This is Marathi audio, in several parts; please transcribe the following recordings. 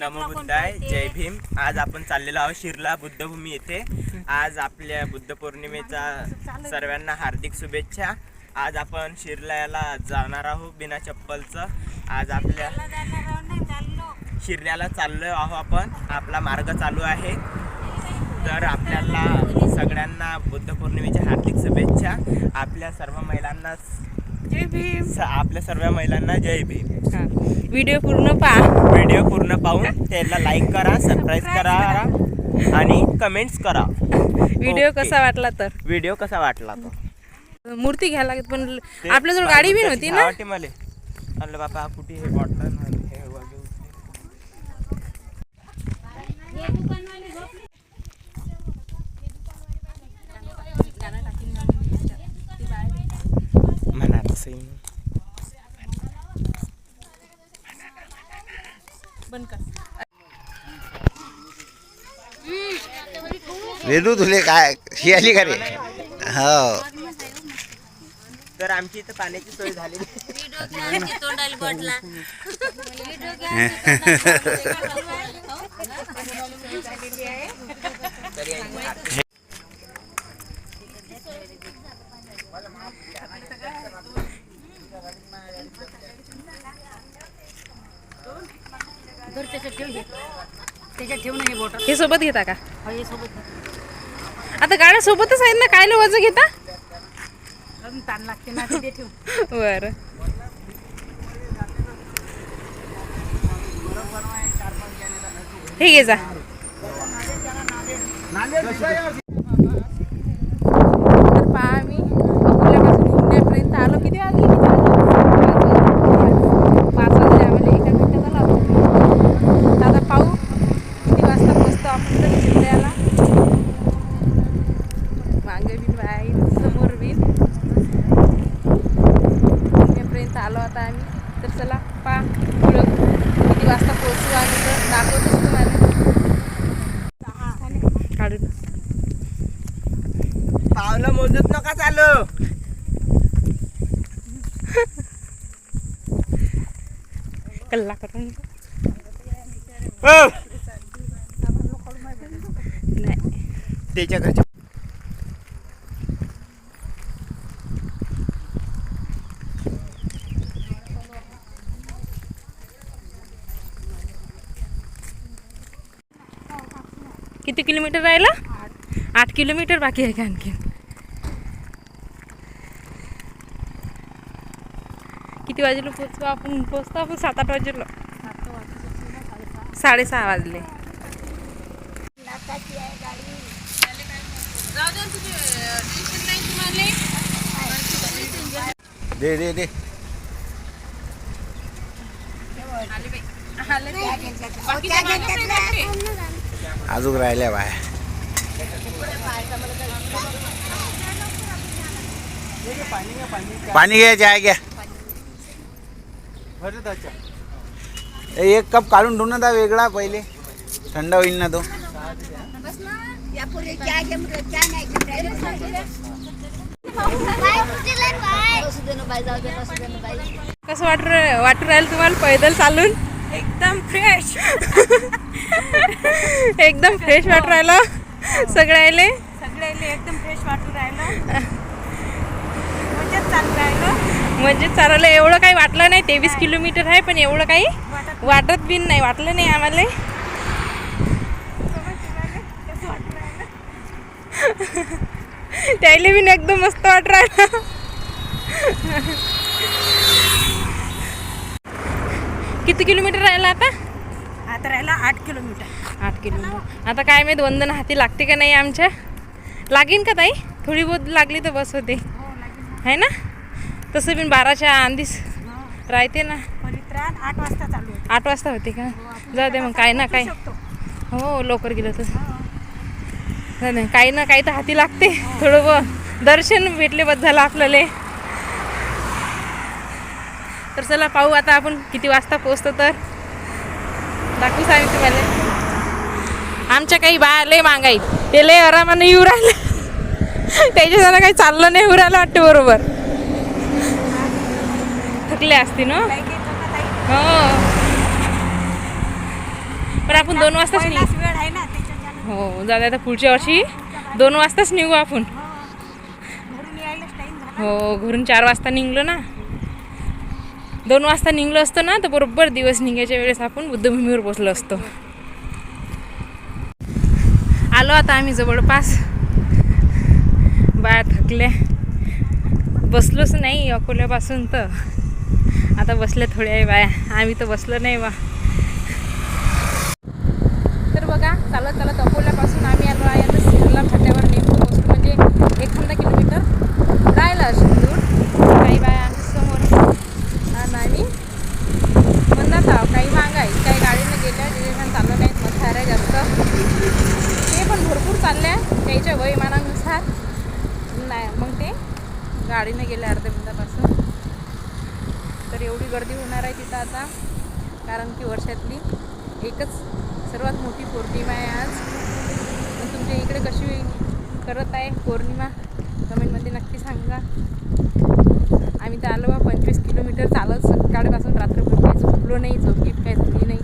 नमो बुद्धाय जय भीम. आज आपण चाललेलो आहोत शिरला बुद्धभूमी येथे आज आपल्या बुद्ध पौर्णिमेचा सर्वांना हार्दिक शुभेच्छा. आज आपण शिरल्याला जाणार आहोत बिना चप्पलचं. आज आपल्या शिरल्याला चाललो. आहो आपण. आपला मार्ग चालू आहे. तर आपल्याला सगळ्यांना बुद्ध पौर्णिमेच्या हार्दिक शुभेच्छा. आपल्या सर्व महिलांना जय भीम. स- आपल्या सर्व महिलांना जय भीम. हा. व्हिडिओ पूर्ण पहा. व्हिडिओ पूर्ण पाहून त्याला लाईक करा सबस्क्राईब करा. आणि कमेंट्स करा. Video okay. कसा वाटला तर? व्हिडिओ कसा वाटला तो? मूर्ती घ्यायला लागत पण ते आपल्याजवळ गाडी बी नव्हती ना? आवडते मले. म्हणलं बापा कुठे हे बॉटल हे वगैरे म्हणा तसंही. रेडू तुले काय? ही आली का रे? हो. तर आमची इथं पाण्याची सोय झालेली. तर यांची त्याच्यात ठेवून हे. बोट हे सोबत घेता का? हे सोबत आता गाड्या सोबतच आहेत ना? काय वज घेता? अजून ताण लागते ना ते ठेवून बर. हे घे जा तर पहा आम्ही अकोल्यापासून पुण्यापर्यंत आलो किती वाजले किती वाजले पाच वाजले आम्हाला एका मिनिटात आलो तर आता पाहू किती वाजता पोचतो आपण तरी जिल्ह्याला मागे बिन बाई समोर बिन पुण्यापर्यंत आलो आता आम्ही तर चला पा पुढं किती वाजता पोहोचू आम्ही तर दाखवतो तुम्हाला काढून पावलं मोजत नका चालू कल्ला करून. नाही त्याच्या घरच्या किती किलोमीटर राहिला? आठ किलोमीटर बाकी आहे का आणखी किती वाजेला पोचतो आपण पोचतो आपण सात आठ वाजेला. साडेसहा वाजले. दे दे दे. अजून राहिल्या बाय. पाणी घ्या जाय घ्या. ए, एक कप काढून ठेवू ना दा वेगळा पहिले. थंड होईल ना तो. कसं वाटू वाटू राहिलं तुम्हाला? पैदल चालून? एकदम फ्रेश एकदम फ्रेश वाटू राहिलं. सगळ्याले? सगळ्याला एकदम फ्रेश वाटून राहिलं. मजेत चालू राहिलं. म्हणजे चालायला एवढं काही वाटलं नाही तेवीस किलोमीटर आहे पण एवढं काही वाटत बिन नाही वाटलं नाही आम्हाला. त्याला बिन एकदम मस्त वाटू राहिलं. किती किलोमीटर राहिला आता? आता राहिला आठ किलोमीटर. आठ किलोमीटर. आता काय माहीत वंदन हाती लागते का नाही आमच्या? लागेन का ताई? थोडी बहुत लागली तर बस होते. आहे ना? तसं बिन बाराच्या आंधीच राहते ना. परित्राण आठ वाजता चालू होते. आठ वाजता होते का? जाऊ दे मग काय ना काय हो लवकर गेलं तर. काही ना काही तर हाती लागते. थोडं ब दर्शन भेटले बस झालं आपल्याला. तर चला पाहू आता आपण किती वाजता पोचतो तर. दाखवू सांग तुम्हाला आमच्या काही बाया लय मागाई ते लय आरामाने येऊ राहिले. त्याच्या काही चाललं नाही येऊ राहिलं वाटतं बरोबर. थकले असते ना? हो. पण आपण दोन वाजताच निघू. हो जाऊ आता पुढच्या वर्षी दोन वाजताच निघू आपण. झाला. हो घरून चार वाजता निघलो ना. दोन वाजता निघलो असतो ना तर बरोबर दिवस निघायच्या वेळेस आपण बुद्धभूमीवर पोचलो असतो. आलो आता आम्ही जवळपास. बाया थकल्या बसलोच नाही अकोल्यापासून तर. आता बसल्या थोड्या आहे बाया. आम्ही तर बसलो नाही बा. तर बघा चालत चालत अकोल्यापासून आम्ही आलो आहे. आता सिरला फाट्यावर नेमकं पोहोचलो म्हणजे एखादा किलोमीटर राहिला असेल दूर. काही बाया आमच्यासमोर आणि आम्ही म्हणत आहो काही मागाय काही गाडीनं गेल्या डिरेशन चाललं नाहीत. मथाऱ्या जास्त. ते पण भरपूर चालल्या त्याच्या वयमानानुसार नाही मग ते गाडीनं गेल्या अर्ध्या मिनिटापासून. तर एवढी गर्दी होणार आहे तिथं आता कारण की वर्षातली एकच सर्वात मोठी पौर्णिमा आहे आज. पण तुमच्या इकडे कशी करत आहे पौर्णिमा? कमेंटमध्ये नक्की सांगा. आम्ही तर आलो बा पंचवीस किलोमीटर चालत सकाळपासून रात्रभर काही झोपलो नाही झोप काही झाली नाही.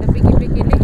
डबे गिबे केले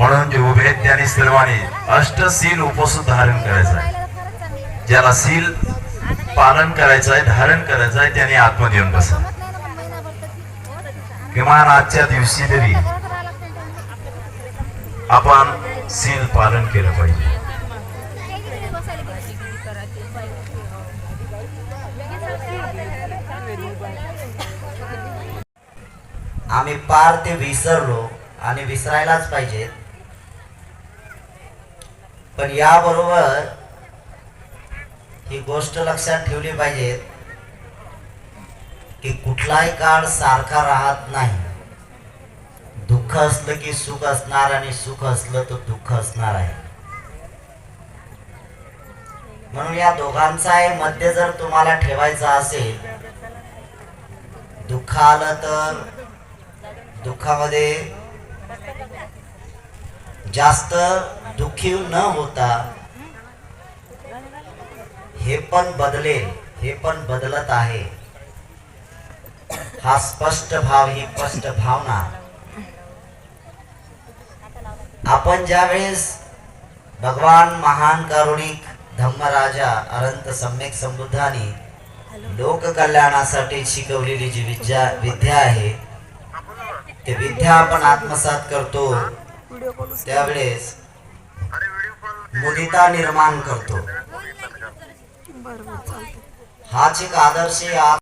म्हणून जे उभे आहेत त्यांनी सर्वांनी अष्टशील उपवास धारण करायचं आहे. ज्याला सील पालन करायचं आहे धारण करायचं आहे त्याने आत्मत येऊन बसा. किमान आजच्या दिवशी तरी आपण सील पालन केलं पाहिजे. आम्ही पार ते विसरलो आणि विसरायलाच पाहिजे. पण याबरोबर ही गोष्ट लक्षात ठेवली पाहिजे की कुठलाही काळ सारखा राहत नाही. दुःख असलं की सुख असणार आणि सुख असलं तर दुःख असणार आहे. म्हणून या दोघांचाही मध्य जर तुम्हाला ठेवायचा असेल दुःख आलं तर दुःखामध्ये जास्त दुखी न होता हे पण बदलेल हे पण बदलत आहे. हा स्पष्ट भाव ही स्पष्ट भावना. आपण ज्यावेळेस भगवान महान कारुणिक धम्मराजा अनंत सम्यक समृद्धाने लोक कल्याणासाठी शिकवलेली जी विद्या विद्या आहे ते विद्या आपण आत्मसात करतो त्यावेळेस मुदिता निर्माण करतो. हाच एक आदर्श या